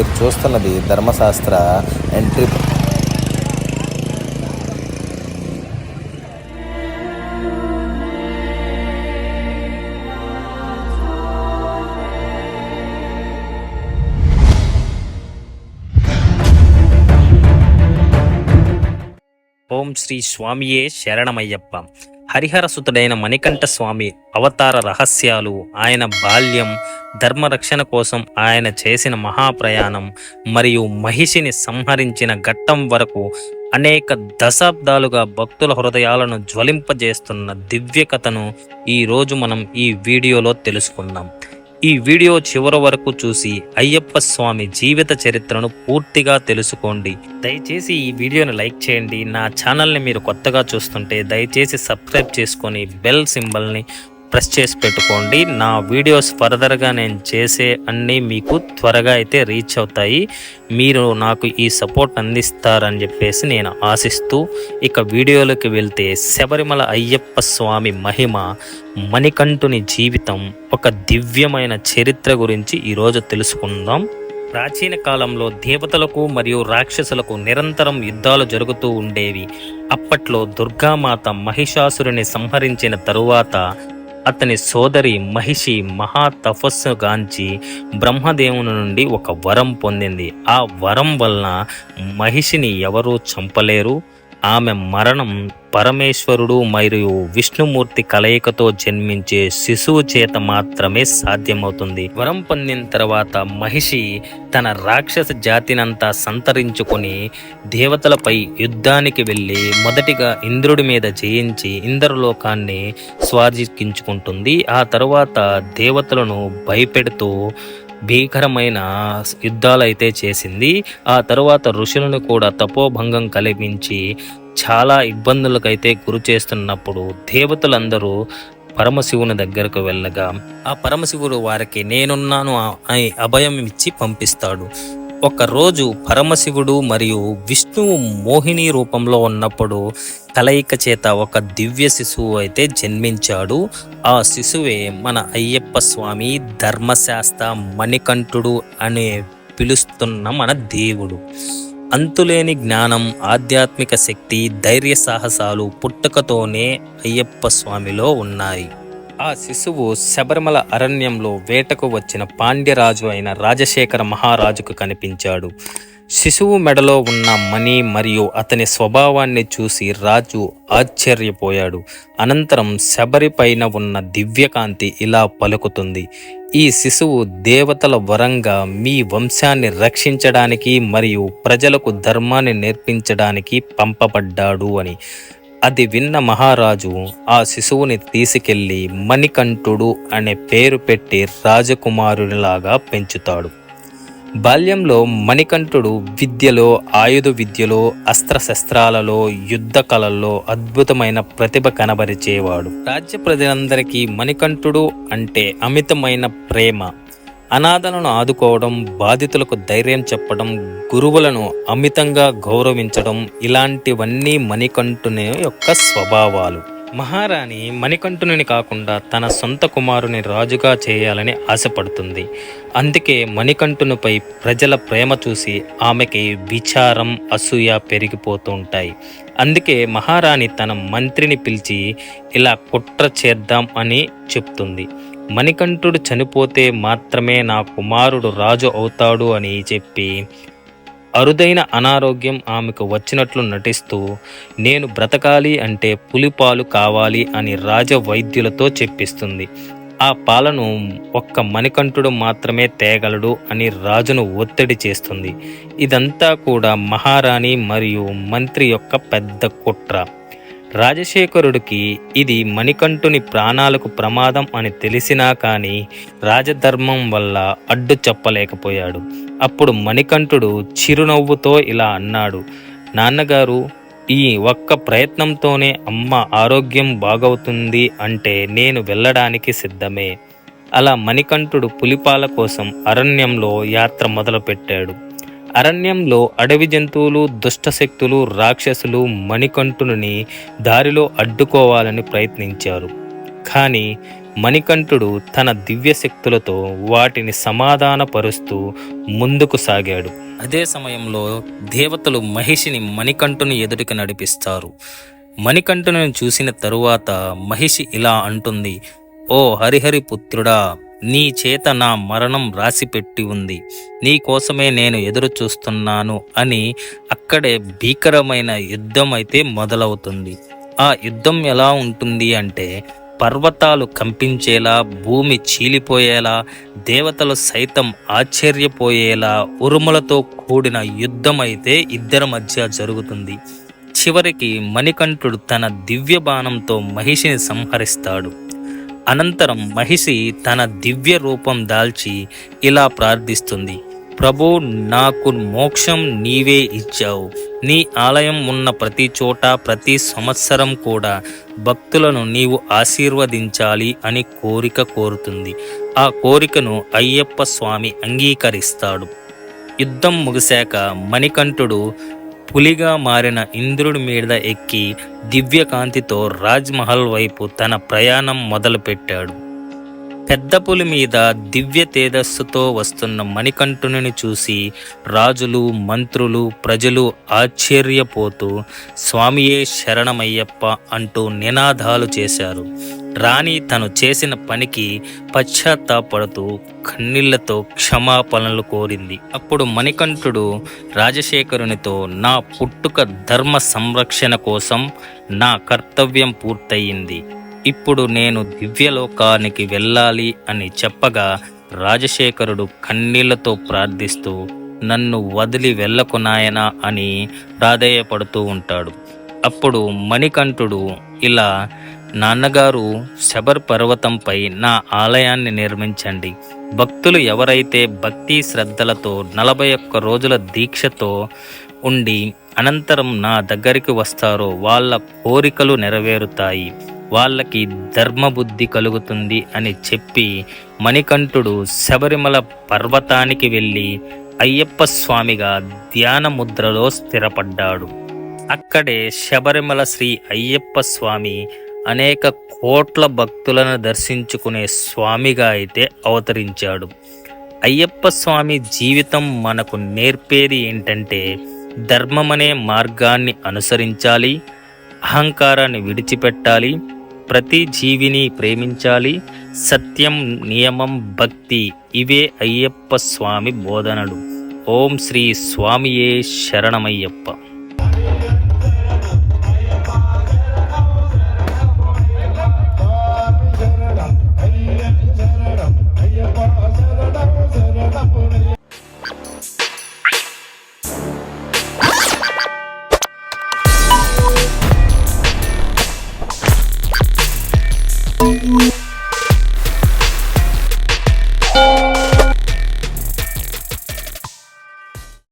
మీరు చూస్తున్నది ధర్మశాస్త్ర ఎంట్రీ. ఓం శ్రీ స్వామియే శరణమయ్యప్ప. హరిహరసుతుడైన మణికంఠ స్వామి అవతార రహస్యాలు ఆయన బాల్యం ధర్మరక్షణ కోసం ఆయన చేసిన మహాప్రయాణం మరియు మహిషిని సంహరించిన ఘట్టం వరకు అనేక దశాబ్దాలుగా భక్తుల హృదయాలను జ్వలింపజేస్తున్న దివ్య కథను ఈరోజు మనం ఈ వీడియోలో తెలుసుకుందాం. ఈ వీడియో చివరి వరకు చూసి అయ్యప్ప స్వామి జీవిత చరిత్రను పూర్తిగా తెలుసుకోండి. దయచేసి ఈ వీడియోని లైక్ చేయండి. నా ఛానల్ని మీరు కొత్తగా చూస్తుంటే దయచేసి సబ్స్క్రైబ్ చేసుకొని బెల్ సింబల్ని ప్రెస్ చేసి పెట్టుకోండి. నా వీడియోస్ ఫర్దర్గా నేను చేసే అన్నీ మీకు త్వరగా అయితే రీచ్ అవుతాయి. మీరు నాకు ఈ సపోర్ట్ అందిస్తారని చెప్పేసి నేను ఆశిస్తూ ఇక వీడియోలోకి వెళ్తే శబరిమల అయ్యప్ప స్వామి మహిమ మణికంఠుని జీవితం ఒక దివ్యమైన చరిత్ర గురించి ఈరోజు తెలుసుకుందాం. ప్రాచీన కాలంలో దేవతలకు మరియు రాక్షసులకు నిరంతరం యుద్ధాలు జరుగుతూ ఉండేవి. అప్పట్లో దుర్గామాత మహిషాసురుని సంహరించిన తరువాత అతని సోదరి మహిషి మహా తపస్సు గాంచి బ్రహ్మదేవుని నుండి ఒక వరం పొందింది. ఆ వరం వలన మహిషిని ఎవరూ చంపలేరు. ఆమె మరణం పరమేశ్వరుడు మరియు విష్ణుమూర్తి కలయికతో జన్మించే శిశువు చేత మాత్రమే సాధ్యమవుతుంది. వరం పొందిన తర్వాత మహిషి తన రాక్షస జాతినంతా సంతరించుకొని దేవతలపై యుద్ధానికి వెళ్ళి మొదటిగా ఇంద్రుడి మీద జయించి ఇంద్రలోకాన్ని స్వాధీనించుకుంటుంది ఆ తరువాత దేవతలను భయపెడుతూ భీకరమైన యుద్ధాలైతే చేసింది. ఆ తరువాత ఋషులను కూడా తపోభంగం కలిగించి చాలా ఇబ్బందులకైతే గురి చేస్తున్నప్పుడు దేవతలందరూ పరమశివుని దగ్గరకు వెళ్ళగా ఆ పరమశివుడు వారికి నేనున్నాను అని అభయం ఇచ్చి పంపిస్తాడు. ఒకరోజు పరమశివుడు మరియు విష్ణువు మోహిని రూపంలో ఉన్నప్పుడు కలయిక చేత ఒక దివ్య శిశువు అయితే జన్మించాడు. ఆ శిశువే మన అయ్యప్ప స్వామి ధర్మశాస్త్ర మణికంఠుడు అనే పిలుస్తున్న మన దేవుడు. అంతులేని జ్ఞానం ఆధ్యాత్మిక శక్తి ధైర్య సాహసాలు పుట్టుకతోనే అయ్యప్ప స్వామిలో ఉన్నాయి. ఆ శిశువు శబరిమల అరణ్యంలో వేటకు వచ్చిన పాండ్యరాజు అయిన రాజశేఖర మహారాజుకు కనిపించాడు. శిశువు మెడలో ఉన్న మణి మరియు అతని స్వభావాన్ని చూసి రాజు ఆశ్చర్యపోయాడు. అనంతరం శబరి పైన ఉన్న దివ్యకాంతి ఇలా పలుకుతుంది. ఈ శిశువు దేవతల వరంగా మీ వంశాన్ని రక్షించడానికి మరియు ప్రజలకు ధర్మాన్ని నేర్పించడానికి పంపబడ్డాడు అని. అది విన్న మహారాజు ఆ శిశువుని తీసుకెళ్ళి మణికంఠుడు అనే పేరు పెట్టి రాజకుమారునిలాగా పెంచుతాడు. బాల్యంలో మణికంఠుడు విద్యలో ఆయుధ విద్యలో అస్త్రశస్త్రాలలో యుద్ధ కళల్లో అద్భుతమైన ప్రతిభ కనబరిచేవాడు. రాజ్య ప్రజలందరికీ మణికంఠుడు అంటే అమితమైన ప్రేమ. అనాథలను ఆదుకోవడం బాధితులకు ధైర్యం చెప్పడం గురువులను అమితంగా గౌరవించడం ఇలాంటివన్నీ మణికంఠుని యొక్క స్వభావాలు. మహారాణి మణికంఠుని కాకుండా తన సొంత కుమారుని రాజుగా చేయాలని ఆశపడుతుంది. అందుకే మణికంఠునిపై ప్రజల ప్రేమ చూసి ఆమెకి విచారం అసూయ పెరిగిపోతూ ఉంటాయి. అందుకే మహారాణి తన మంత్రిని పిలిచి ఇలా కుట్ర చేద్దాం అని చెప్తుంది. మణికంఠుడు చనిపోతే మాత్రమే నా కుమారుడు రాజు అవుతాడు అని చెప్పి అరుదైన అనారోగ్యం ఆమెకు వచ్చినట్లు నటిస్తూ నేను బ్రతకాలి అంటే పులిపాలు కావాలి అని రాజ వైద్యులతో చెప్పిస్తుంది. ఆ పాలను ఒక్క మణికంఠుడు మాత్రమే తేగలడు అని రాజును ఒత్తిడి చేస్తుంది. ఇదంతా కూడా మహారాణి మరియు మంత్రి యొక్క పెద్ద కుట్ర. రాజశేఖరుడికి ఇది మణికంఠుని ప్రాణాలకు ప్రమాదం అని తెలిసినా కానీ రాజధర్మం వల్ల అడ్డు చెప్పలేకపోయాడు. అప్పుడు మణికంఠుడు చిరునవ్వుతో ఇలా అన్నాడు నాన్నగారు ఈ ఒక్క ప్రయత్నంతోనే అమ్మ ఆరోగ్యం బాగవుతుంది అంటే నేను వెళ్ళడానికి సిద్ధమే. అలా మణికంఠుడు పులిపాల కోసం అరణ్యంలో యాత్ర మొదలుపెట్టాడు. అరణ్యంలో అడవి జంతువులు దుష్టశక్తులు రాక్షసులు మణికంఠుని దారిలో అడ్డుకోవాలని ప్రయత్నించారు. కానీ మణికంఠుడు తన దివ్యశక్తులతో వాటిని సమాధానపరుస్తూ ముందుకు సాగాడు. అదే సమయంలో దేవతలు మహిషిని మణికంఠుని ఎదుటికి నడిపిస్తారు. మణికంఠుని చూసిన తరువాత మహిషి ఇలా అంటుంది ఓ హరిహరి పుత్రుడా నీ చేత నా మరణం రాసిపెట్టి ఉంది. నీ కోసమే నేను ఎదురు చూస్తున్నాను అని అక్కడే భీకరమైన యుద్ధం అయితే మొదలవుతుంది. ఆ యుద్ధం ఎలా ఉంటుంది అంటే పర్వతాలు కంపించేలా భూమి చీలిపోయేలా దేవతలు సైతం ఆశ్చర్యపోయేలా ఉరుములతో కూడిన యుద్ధం అయితే ఇద్దరి మధ్య జరుగుతుంది. చివరికి మణికంఠుడు తన దివ్య బాణంతో మహిషిని సంహరిస్తాడు. అనంతరం మహిషి తన దివ్య రూపం దాల్చి ఇలా ప్రార్థిస్తుంది. ప్రభు నాకు మోక్షం నీవే ఇచ్చావు. నీ ఆలయం ఉన్న ప్రతి చోట ప్రతి సంవత్సరం కూడా భక్తులను నీవు ఆశీర్వదించాలి అని కోరిక కోరుతుంది. ఆ కోరికను అయ్యప్ప స్వామి అంగీకరిస్తాడు. యుద్ధం ముగిశాక మణికంఠుడు పులిగా మారిన ఇంద్రుడి మీద ఎక్కి దివ్యకాంతితో రాజ్మహల్ వైపు తన ప్రయాణం మొదలుపెట్టాడు. పెద్ద పులి మీద దివ్య తేజస్సుతో వస్తున్న మణికంఠుని చూసి రాజులు మంత్రులు ప్రజలు ఆశ్చర్యపోతూ స్వామియే శరణమయ్యప్ప అంటూ నినాదాలు చేశారు. రాణి తను చేసిన పనికి పశ్చాత్తాపడుతూ కన్నీళ్ళతో క్షమాపణలు కోరింది. అప్పుడు మణికంఠుడు రాజశేఖరునితో నా పుట్టుక ధర్మ సంరక్షణ కోసం నా కర్తవ్యం పూర్తయింది. ఇప్పుడు నేను దివ్యలోకానికి వెళ్ళాలి అని చెప్పగా రాజశేఖరుడు కన్నీళ్ళతో ప్రార్థిస్తూ నన్ను వదిలి వెళ్ళకు నాయనా అని ప్రాధేయపడుతూ ఉంటాడు. అప్పుడు మణికంఠుడు ఇలా నాన్నగారు శబర్ పర్వతంపై నా ఆలయాన్ని నిర్మించండి. భక్తులు ఎవరైతే భక్తి శ్రద్ధలతో నలభై ఒక్క రోజుల దీక్షతో ఉండి అనంతరం నా దగ్గరికి వస్తారో వాళ్ళ కోరికలు నెరవేరుతాయి. వాళ్ళకి ధర్మబుద్ధి కలుగుతుంది అని చెప్పి మణికంఠుడు శబరిమల పర్వతానికి వెళ్ళి అయ్యప్ప స్వామిగా ధ్యాన ముద్రలో స్థిరపడ్డాడు. అక్కడే శబరిమల శ్రీ అయ్యప్ప స్వామి అనేక కోట్ల భక్తులను దర్శించుకునే స్వామిగా అయితే అవతరించాడు. అయ్యప్ప స్వామి జీవితం మనకు నేర్పేది ఏంటంటే ధర్మమనే మార్గాన్ని అనుసరించాలి అహంకారాన్ని విడిచిపెట్టాలి ప్రతి జీవిని ప్రేమించాలి. సత్యం నియమం భక్తి ఇవే అయ్యప్ప స్వామి బోధనలు. ఓం శ్రీ స్వామియే శరణమయ్యప్ప.